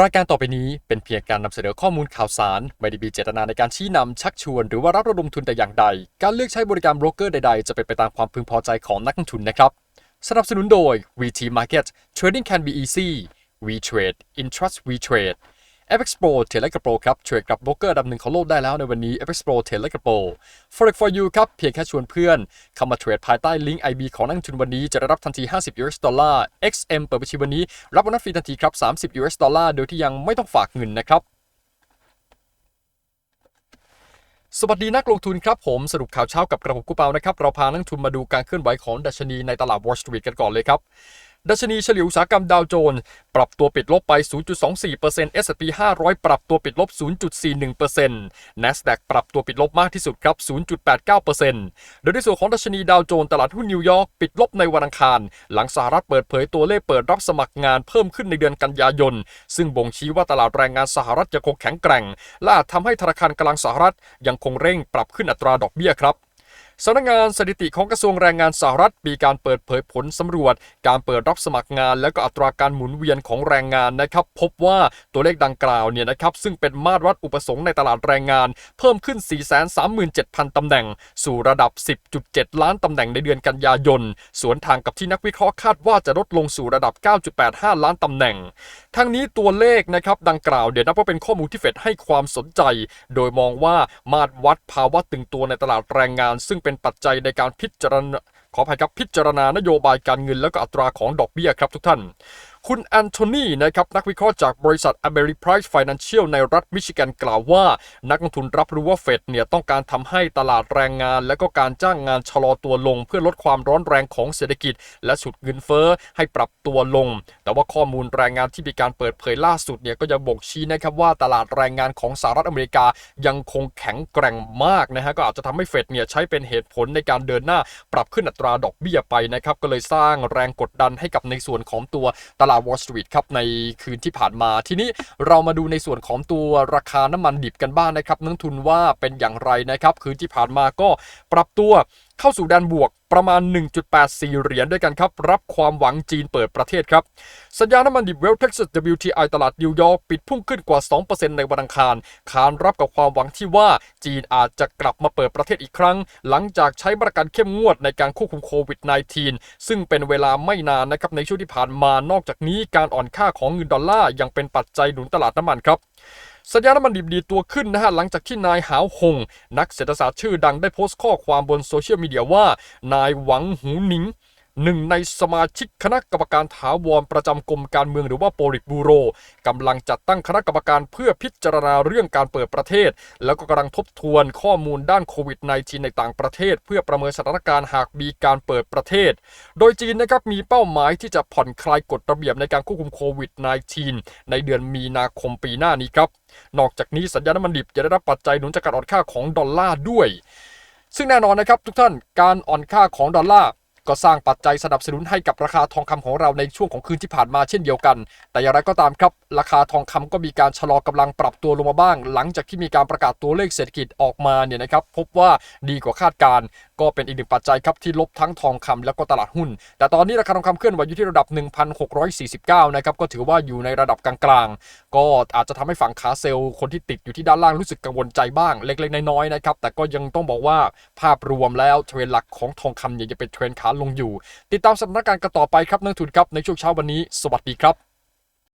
รายการต่อไปนี้เป็นเพียงการนำเสนอข้อมูลข่าวสาร ไม่ได้มีเจตนาในการชี้นำชักชวน หรือว่ารับระดมทุนแต่อย่างใด การเลือกใช้บริการโบรกเกอร์ใดๆ จะเป็นไปตามความพึงพอใจของนักลงทุนนะครับ สนับสนุนโดย VT Market Trading can be easy We Trade in Trust We Trade FX Pro เทรดและกระโปรครับเทรดกับโบรกเกอร์ดับหนึ่งของโลกได้แล้วในวันนี้ FX Pro เทรดและกระโปร Forex for you ครับเพียงแค่ชวนเพื่อน เข้ามาเทรดภายใต้ลิงก์ IB ของนักทุนวันนี้จะได้รับทันที 50 US ดอลลาร์ XM เปิดบัญชีวันนี้ รับโบนัสฟรีทันทีครับ 30 US ดอลลาร์โดยที่ยังไม่ต้องฝากเงินนะครับสวัสดีนักลงทุนครับผมสรุปข่าวเช้ากับกระผมกูเปานะครับ เราพานักลงทุนมาดูการเคลื่อนไหวของดัชนีในตลาด Wall Street กันก่อนเลยครับ ดัชนีเฉลี่ยอุตสาหกรรมดาวโจนส์ปรับตัวปิดลบไป 0.24% S&P 500 ปรับตัวปิดลบ 0.41% NASDAQ ปรับตัวปิดลบมากที่สุดครับ 0.89%โดยในส่วนของดัชนีดาวโจนส์ตลาดหุ้นนิวยอร์กปิดลบในวันอังคาร หลังสหรัฐเปิดเผยตัวเลขเปิดรับสมัครงานเพิ่มขึ้นในเดือนกันยายน ซึ่งบ่งชี้ว่าตลาดแรงงานสหรัฐยังคงแข็งแกร่ง และอาจทำให้ธนาคารกลางสหรัฐยังคงเร่งปรับขึ้นอัตราดอกเบี้ยครับ สำนักงานสถิติของกระทรวงแรงงานสหรัฐมีการเปิดเผยผลสำรวจ การเปิดรับสมัครงาน และก็อัตราการหมุนเวียนของแรงงานนะครับ พบว่าตัวเลขดังกล่าวเนี่ยนะครับซึ่งเป็นมาตรวัดอุปสงค์ในตลาดแรงงาน เพิ่มขึ้น 437,000 ตำแหน่ง สู่ระดับ 10.7 ล้านตำแหน่งในเดือนกันยายน สวนทางกับที่นักวิเคราะห์คาดว่าจะลดลงสู่ระดับ 9.85 ล้านตำแหน่ง ทั้งนี้ตัวเลขนะครับดังกล่าวเดี๋ยวนับว่าเป็นข้อมูลที่เฟดให้ความสนใจ โดยมองว่ามาตรวัดภาวะตึงตัวในตลาดแรงงาน ซึ่งเป็นปัจจัยในการพิจารณาขออภัยครับพิจารณานโยบายการเงินและก็อัตราของดอกเบี้ยครับทุกท่าน คุณแอนโทนีนะครับนักวิเคราะห์จากบริษัท Ameriprise Financial ในรัฐมิชิแกนกล่าวว่า นักลงทุนรับรู้ว่าเฟดเนี่ยต้องการทำให้ตลาดแรงงาน และก็การจ้างงานชะลอตัวลง เพื่อลดความร้อนแรงของเศรษฐกิจ และฉุดเงินเฟ้อให้ปรับตัวลง แต่ว่าข้อมูลแรงงานที่มีการเปิดเผยล่าสุดเนี่ยก็ยังบ่งชี้นะครับว่าตลาดแรงงานของสหรัฐอเมริกายังคงแข็งแกร่งมากนะฮะก็อาจจะทำให้เฟดเนี่ยใช้เป็นเหตุผลในการเดินหน้า ปรับขึ้นอัตราดอกเบี้ยไปนะครับก็เลยสร้างแรงกดดันให้กับในส่วนของตัวตลาด Wall Street ครับในคืนที่ผ่านมา ทีนี้เรามาดูในส่วนของตัวราคาน้ำมันดิบกันบ้างนนะครับนักทุนว่าเป็นอย่างไรนะครับ คืนที่ผ่านมาก็ปรับตัวเข้าสู่แดนบวกประมาณ 1.84 เหรียญด้วยกันครับ รับความหวังจีนเปิดประเทศครับ สัญญาน้ำมันดิบเวลเท็กซัส WTI ตลาดนิวยอร์กปิดพุ่งขึ้นกว่า 2%ในวันอังคารขานรับกับความหวังที่ว่าจีนอาจจะกลับมาเปิดประเทศอีกครั้ง หลังจากใช้มาตรการเข้มงวดในการควบคุมโควิด -19 ซึ่งเป็นเวลาไม่นานนะครับในช่วงที่ผ่านมานอกจากนี้การอ่อนค่าของเงินดอลลาร์ยังเป็นปัจจัยหนุนตลาดน้ำมันครับ สัญญาณน้ำมันดิบดีตัวขึ้นนะฮะหลังจากที่นายหาวหง นักเศรษฐศาสตร์ชื่อดังได้โพสต์ข้อความบนโซเชียลมีเดียว่า นายหวังหูหนิง หนึ่งในสมาชิกคณะกรรมการถาวรประจำกรมการเมืองหรือว่าโปลิตบูโรกำลังจัดตั้งคณะกรรมการเพื่อพิจารณาเรื่องการเปิดประเทศ แล้วก็กำลังทบทวนข้อมูลด้านโควิด -19 ในต่างประเทศ เพื่อประเมินสถานการณ์หากมีการเปิดประเทศ โดยจีนนะครับมีเป้าหมายที่จะผ่อนคลายกฎระเบียบในการควบคุมโควิด -19 ในเดือนมีนาคมปีหน้านี้ครับ นอกจากนี้สัญญาณน้ำมันดิบจะได้รับปัจจัยหนุนจากการอ่อนค่าของดอลลาร์ด้วย ซึ่งแน่นอนนะครับทุกท่านการอ่อนค่าของดอลลาร์ ก็สร้างปัจจัยสนับสนุนให้กับราคาทองคำของเราในช่วงของคืนที่ผ่านมาเช่นเดียวกัน แต่อย่างไรก็ตามครับ ราคาทองคำก็มีการชะลอกำลังปรับตัวลงมาบ้าง หลังจากที่มีการประกาศตัวเลขเศรษฐกิจออกมาเนี่ยนะครับพบว่าดีกว่าคาดการณ์ก็เป็นอีกหนึ่งปัจจัยครับที่ลบทั้งทองคำแล้วก็ตลาดหุ้น แต่ตอนนี้ราคาทองคำเคลื่อนไหวอยู่ที่ระดับ 1,649 นะครับก็ถือว่าอยู่ในระดับกลางๆ ก็อาจจะทำให้ฝั่งขาเซลล์คนที่ติดอยู่ที่ด้านล่างรู้สึกกังวลใจบ้างเล็กๆน้อยๆนะครับแต่ก็ยังต้องบอกว่าภาพรวมแล้วเทรนหลักของทองคำเนี่ยยังเป็นเทรนขาลงอยู่ ติดตามสถานการณ์กันต่อไปครับนักทุนครับในช่วงเช้าวันนี้ สวัสดีครับ